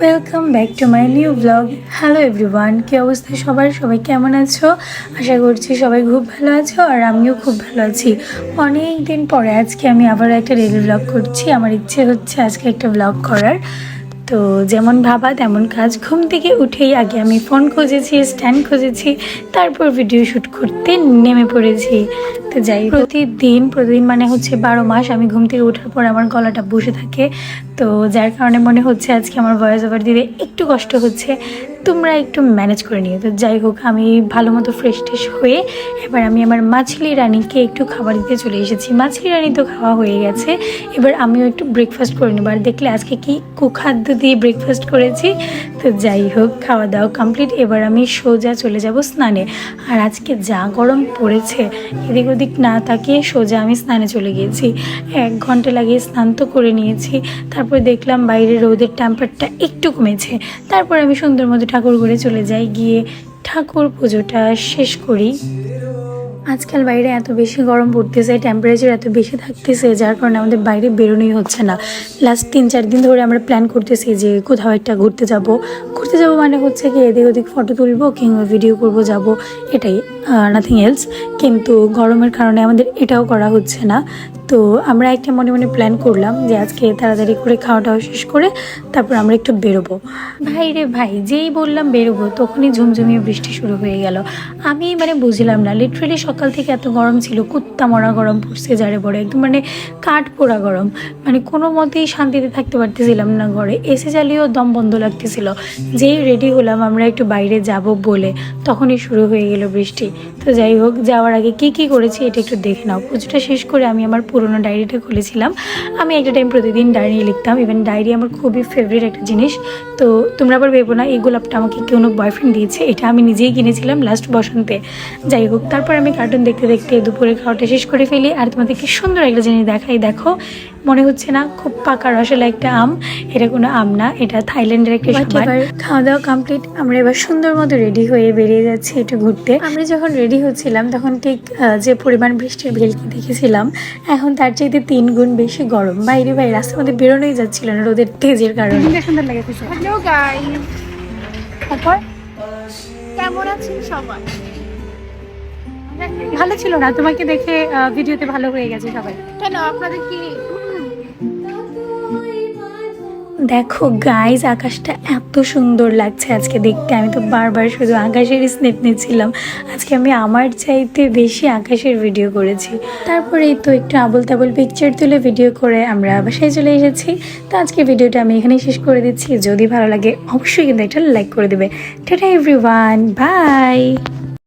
Welcome back to my new blog hello everyone কী অবস্থা সবার? সবাই কেমন আছো? আশা করছি সবাই খুব ভালো আছো আর আমিও খুব ভালো আছি। অনেক দিন পরে আজকে আমি আবারও একটা ডেলি ব্লগ করছি। আমার ইচ্ছে হচ্ছে আজকে একটা ব্লগ করার। তো যেমন ভাবা, তেমন কাজ। ঘুম থেকে উঠেই আগে আমি ফোন খুঁজেছি স্ট্যান্ড খুঁজেছি। তারপর ভিডিও শ্যুট করতে নেমে পড়েছি। তো যাই প্রতিদিন প্রতিদিন মানে হচ্ছে বারো মাস আমি ঘুম থেকে ওঠার পর আমার গলাটা বসে থাকে। তো যার কারণে মনে হচ্ছে আজকে আমার ভয়েস ওভার দিতে একটু কষ্ট হচ্ছে। তোমরা একটু ম্যানেজ করে নিও। তো যাই হোক, আমি ভালো মতো ফ্রেশ ট্রেশ হয়ে এবার আমি আমার মাছলি রানীকে একটু খাবার দিতে চলে এসেছি। মাছলি রানী তো খাওয়া হয়ে গেছে। এবার আমিও একটু ব্রেকফাস্ট করে নেব। আর দেখলে আজকে কি কুখাদ্য দিয়ে ব্রেকফাস্ট করেছি। তো যাই হোক, খাওয়া দাওয়া কমপ্লিট এবার আমি সোজা চলে যাব স্নানে। আর আজকে যা গরম পড়েছে, এদিক ওদিক না তাকিয়ে সোজা আমি স্নানে চলে গিয়েছি। এক ঘণ্টা লাগিয়ে স্নান তো করে নিয়েছি। তারপর দেখলাম বাইরে রোদের টেম্পারটা একটু কমেছে। তারপর আমি সুন্দর মতো ঠাকুর ঘরে চলে যাই, গিয়ে ঠাকুর পুজোটা শেষ করি। আজকাল বাইরে এত বেশি গরম পড়তেছে টেম্পারেচার এত বেশি থাকতেছে, যার কারণে আমাদের বাইরে বেরোনোই হচ্ছে না। লাস্ট তিন চার দিন ধরে আমরা প্ল্যান করতেছি যে কোথাও একটা ঘুরতে যাব। ঘুরতে যাব মানে হচ্ছে কি এদিক ওদিক ফটো তুলবো কিংবা ভিডিও করব যাব, এটাই নাথিং এলস কিন্তু গরমের কারণে আমাদের এটাও করা হচ্ছে না। তো আমরা একটা মনে মনে প্ল্যান করলাম যে আজকে তাড়াতাড়ি করে খাওয়া দাওয়া শেষ করে তারপর আমরা একটু বেরোবো। ভাই রে ভাই, যেই বললাম বেরোবো, তখনই ঝুমঝুমিয়ে বৃষ্টি শুরু হয়ে গেল। আমি মানে বুঝলাম না লিটারেলি সকাল থেকে এত গরম ছিল, কুত্তা মরা গরম পড়ছে যারে বড় একদম মানে কাঠ পোড়া গরম। মানে কোনো মতেই শান্তিতে থাকতে পারতেছিলাম না ঘরে। এসে চালিয়েও দম বন্ধ লাগতেছিল। যেই রেডি হলাম আমরা একটু বাইরে যাব বলে, তখনই শুরু হয়ে গেল বৃষ্টি। তো যাই হোক, যাওয়ার আগে কি কি করেছি এটা একটু দেখে নাও। পুজোটা শেষ করে আমি আমার পুরোনো ডায়েরিটা খুলেছিলাম। আমি একটা টাইম প্রতিদিন ডায়েরি লিখতাম ইভেন ডায়েরি আমার খুবই ফেভারিট একটা জিনিস। তো তোমরা আবার ভেবো না, এই গোলাপটা আমাকে কোনো বয়ফ্রেন্ড দিয়েছে, এটা আমি নিজেই কিনেছিলাম লাস্ট বসন্তে। যাই হোক, তারপর আমি কার্টুন দেখতে দেখতে দুপুরে খাওয়াটা শেষ করে ফেলি। আর তোমাদের কি সুন্দর একটা জিনিস দেখাই দেখো। মনে হচ্ছে না খুব পাকা রসালা একটা আম। এটা কোনো আম না এটা থাইল্যান্ডের একটা খাবার খাওয়া দাওয়া কমপ্লিট আমরা এবার সুন্দর মতো রেডি হয়ে বেরিয়ে যাচ্ছি একটু ঘুরতে। আমরা যখন রেডি হচ্ছিলাম তখন ঠিক আহ, যে পরিমাণ বৃষ্টির ভেলকি দেখেছিলাম এখন তার চাইতে তিন গুণ বেশি গরম। বাইরে বাইরে রাস্তার মধ্যে বেরোনোই যাচ্ছিল না রোদের তেজের কারণে। সুন্দর লেগেছে। তারপর? কেমন আছেন সবাই? ভালো ছিল না? তোমাকে দেখে ভিডিওতে ভালো হয়ে গেছে সবাই। কেন? আপনাদের কি? দেখো গাইজ আকাশটা এত সুন্দর লাগছে আজকে দেখতে। আমি তো বারবার শুধু আকাশের স্নেপ নিচ্ছিলাম। আজকে আমি আমার চাইতে বেশি আকাশের ভিডিও করেছি। তারপরে তো একটু আবল তাবল পিকচার তুলে ভিডিও করে আমরা বাসায় চলে এসেছি। তো আজকে ভিডিওটা আমি এখানেই শেষ করে দিচ্ছি। যদি ভালো লাগে অবশ্যই কিন্তু একটা লাইক করে দেবে। Tata everyone bye